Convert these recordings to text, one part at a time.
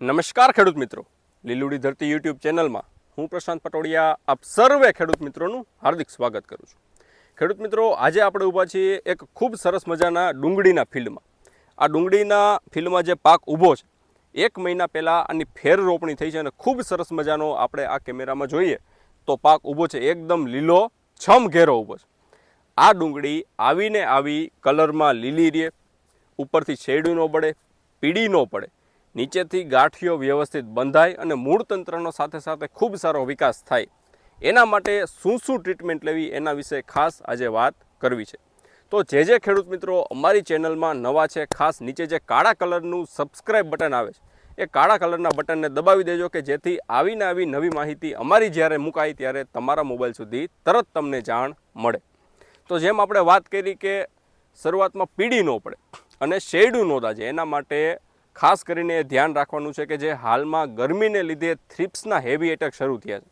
નમસ્કાર ખેડૂત મિત્રો. લીલુડી ધરતી યુટ્યુબ ચેનલમાં હું પ્રશાંત પટોડિયા આપ સર્વે ખેડૂત મિત્રોનું હાર્દિક સ્વાગત કરું છું. ખેડૂત મિત્રો, આજે આપણે ઊભા છીએ એક ખૂબ સરસ મજાના ડુંગળીના ફિલ્ડમાં. આ ડુંગળીના ફિલ્ડમાં જે પાક ઊભો છે, એક મહિના પહેલાં આની ફેર રોપણી થઈ છે અને ખૂબ સરસ મજાનો આપણે આ કેમેરામાં જોઈએ તો પાક ઊભો છે, એકદમ લીલો, છમ ઘેરો ઊભો છે. આ ડુંગળી આવીને આવી કલરમાં લીલી રહે, ઉપરથી શેરડું ન પડે પીળી ન પડે નીચેથી ગાંઠિયો વ્યવસ્થિત બંધાય અને મૂળ તંત્રનો સાથે સાથે ખૂબ સારો વિકાસ થાય. એના માટે શું શું ટ્રીટમેન્ટ લેવી એના વિશે ખાસ આજે વાત કરવી છે. તો જે જે ખેડૂત મિત્રો અમારી ચેનલમાં નવા છે, ખાસ નીચે જે કાળા કલરનું સબસ્ક્રાઇબ બટન આવે છે, એ કાળા કલરના બટનને દબાવી દેજો કે જેથી આવીને આવી નવી માહિતી અમારી જ્યારે મુકાય ત્યારે તમારા મોબાઈલ સુધી તરત તમને જાણ મળે. તો જેમ આપણે વાત કરી કે શરૂઆતમાં પીડી ન પડે અને શેરડું ન દાજે, એના માટે ખાસ કરીને ધ્યાન રાખવાનું છે કે જે હાલમાં ગરમીને લીધે થ્રિપ્સના હેવી એટેક શરૂ થયા છે.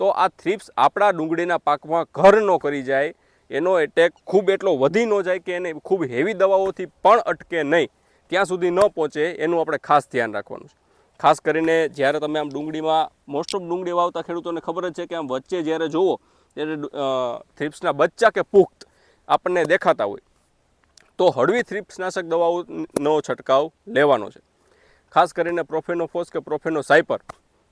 તો આ થ્રિપ્સ આપણા ડુંગળીના પાકમાં ઘર ન કરી જાય, એનો એટેક ખૂબ એટલો વધી ન જાય કે એને ખૂબ હેવી દવાઓથી પણ અટકે નહીં, ત્યાં સુધી ન પહોંચે એનું આપણે ખાસ ધ્યાન રાખવાનું છે. ખાસ કરીને જ્યારે તમે આમ ડુંગળીમાં મોસ્ટ ઓફ ડુંગળી વાવતા ખેડૂતોને ખબર જ છે કે આમ વચ્ચે જ્યારે જુઓ, ત્યારે થ્રિપ્સના બચ્ચા કે પુખ્ત આપણને દેખાતા હોય. તો હળવી થ્રિપ્સનાશક દવાઓનો છંટકાવ લેવાનો છે. ખાસ કરીને પ્રોફેનોફોસ કે પ્રોફેનો સાયપર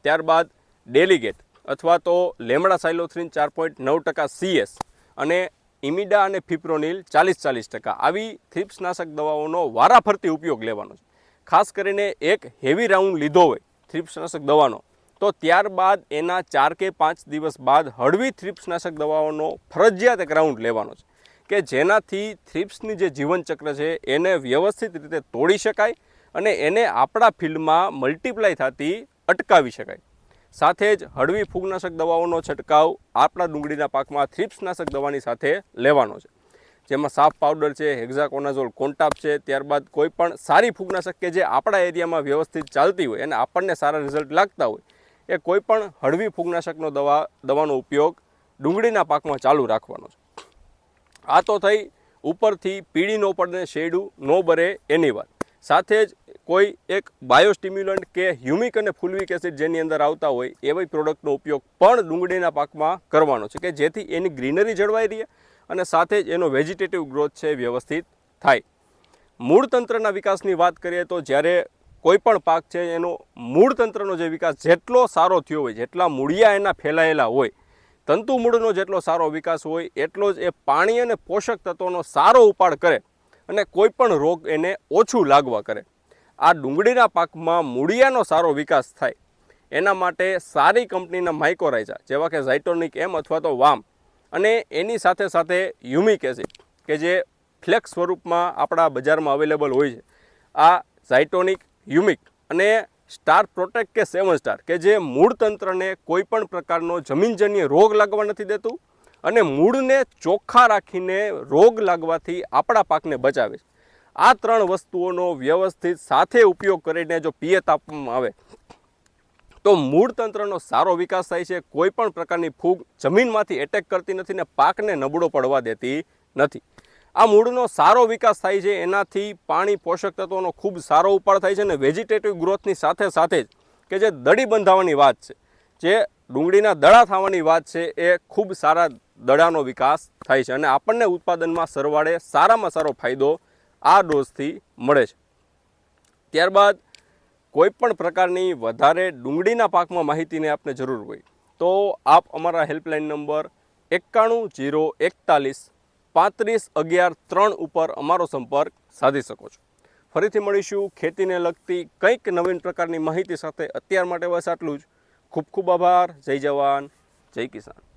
ત્યારબાદ ડેલિગેટ અથવા તો લેમડા સાયલોથ્રીન ચાર પોઈન્ટ નવ ટકા સીએસ અને ઇમિડા અને ફિપ્રોનિલ ચાલીસ ચાલીસ ટકા. આવી થ્રિપ્સનાશક દવાઓનો વારાફરતી ઉપયોગ લેવાનો છે. ખાસ કરીને એક હેવી રાઉન્ડ લીધો હોય થ્રિપ્સનાશક દવાનો, તો ત્યારબાદ એના ચાર કે પાંચ દિવસ બાદ હળવી થ્રિપ્સનાશક દવાઓનો ફરજિયાત એક રાઉન્ડ લેવાનો છે. કે જેનાથી થ્રિપ્સની જે જીવનચક્ર છે, એને વ્યવસ્થિત રીતે તોડી શકાય અને એને આપણા ફિલ્ડમાં મલ્ટીપ્લાય થતી અટકાવી શકાય. સાથે જ હળવી ફૂગનાશક દવાઓનો છંટકાવ આપણા ડુંગળીના પાકમાં થ્રિપ્સનાશક દવાની સાથે લેવાનો છે. જેમાં સાફ પાવડર છે, હેક્ઝાકોનાઝોલ કોન્ટાપ છે, ત્યારબાદ કોઈ પણ સારી ફૂગનાશક કે જે આપણા એરિયામાં વ્યવસ્થિત ચાલતી હોય અને આપણને સારા રિઝલ્ટ લાગતા હોય, એ કોઈ પણ હળવી ફૂગનાશકનો દવા, દવાનો ઉપયોગ ડુંગળીના પાકમાં ચાલુ રાખવાનો છે. આ તો થઈ ઉપરથી પીળી ન પડે શેરડું ન બરે એની વાત. સાથે જ કોઈ એક બાયોસ્ટિમ્યુલન્ટ કે હ્યુમિક અને ફુલવિક એસિડ જેની અંદર આવતા હોય એવી પ્રોડક્ટનો ઉપયોગ પણ ડુંગળીના પાકમાં કરવાનો છે કે જેથી એની ગ્રીનરી જળવાઈ રહે અને સાથે જ એનો વેજીટેટિવ ગ્રોથ છે વ્યવસ્થિત થાય. મૂળ તંત્રના વિકાસની વાત કરીએ તો જ્યારે કોઈ પણ પાક છે, એનો મૂળ તંત્રનો જે વિકાસ જેટલો સારો થયો હોય, જેટલા મૂળિયા એના ફેલાયેલા હોય તંતુ મૂળનો જેટલો સારો વિકાસ હોય, એટલો જ એ પાણી અને પોષક તત્વોનો સારો ઉપાડ કરે અને કોઈ પણ રોગ એને ઓછું લાગવા કરે. આ ડુંગળીના પાકમાં મૂળિયાનો સારો વિકાસ થાય. એના માટે સારી કંપનીના માઇકોરાઇઝા જેવા કે ઝાઇટોનિક એમ અથવા તો વામ, અને એની સાથે સાથે યુમિક એસિડ કે જે ફ્લેક્સ સ્વરૂપમાં આપણા બજારમાં અવેલેબલ હોય છે. આ ઝાઇટોનિક યુમિક અને સ્ટાર પ્રોટેક્ટ કે સેવન સ્ટાર, કે જે મૂળ તંત્રને કોઈ પણ પ્રકારનો જમીનજન્ય રોગ લાગવા નથી દેતું અને મૂળને ચોખ્ખા રાખીને રોગ લાગવાથી આપણા પાકને બચાવે છે. આ ત્રણ વસ્તુઓનો વ્યવસ્થિત સાથે ઉપયોગ કરીને જો પિયત આપવામાં આવે, તો મૂળ તંત્રનો સારો વિકાસ થાય છે. કોઈ પણ પ્રકારની ફૂગ જમીનમાંથી એટેક કરતી નથી ને પાકને નબળો પડવા દેતી નથી. આ મૂળનો સારો વિકાસ થાય છે, એનાથી પાણી પોષક તત્વોનો ખૂબ સારો ઉપાડ થાય છે અને વેજીટેટિવ ગ્રોથની સાથે સાથે જ કે જે દડી બંધાવવાની વાત છે, જે ડુંગળીના દડા થવાની વાત છે, એ ખૂબ સારા દડાનો વિકાસ થાય છે અને આપણને ઉત્પાદનમાં સરવાળે સારામાં સારો ફાયદો આ ડોઝથી મળે છે. ત્યારબાદ કોઈપણ પ્રકારની વધારે ડુંગળીના પાકમાં માહિતીની આપને જરૂર હોય, તો આપ અમારા હેલ્પલાઇન નંબર એકાણું જીરો એકતાલીસ પાંત્રીસ અગિયાર ત્રણ ઉપર અમારો સંપર્ક સાધી શકો છો. ફરીથી મળીશું. ખેતીને લગતી કંઈક નવીન પ્રકારની માહિતી સાથે અત્યાર માટે બસ આટલું જ. ખૂબ ખૂબ આભાર. જય જવાન. જય કિસાન.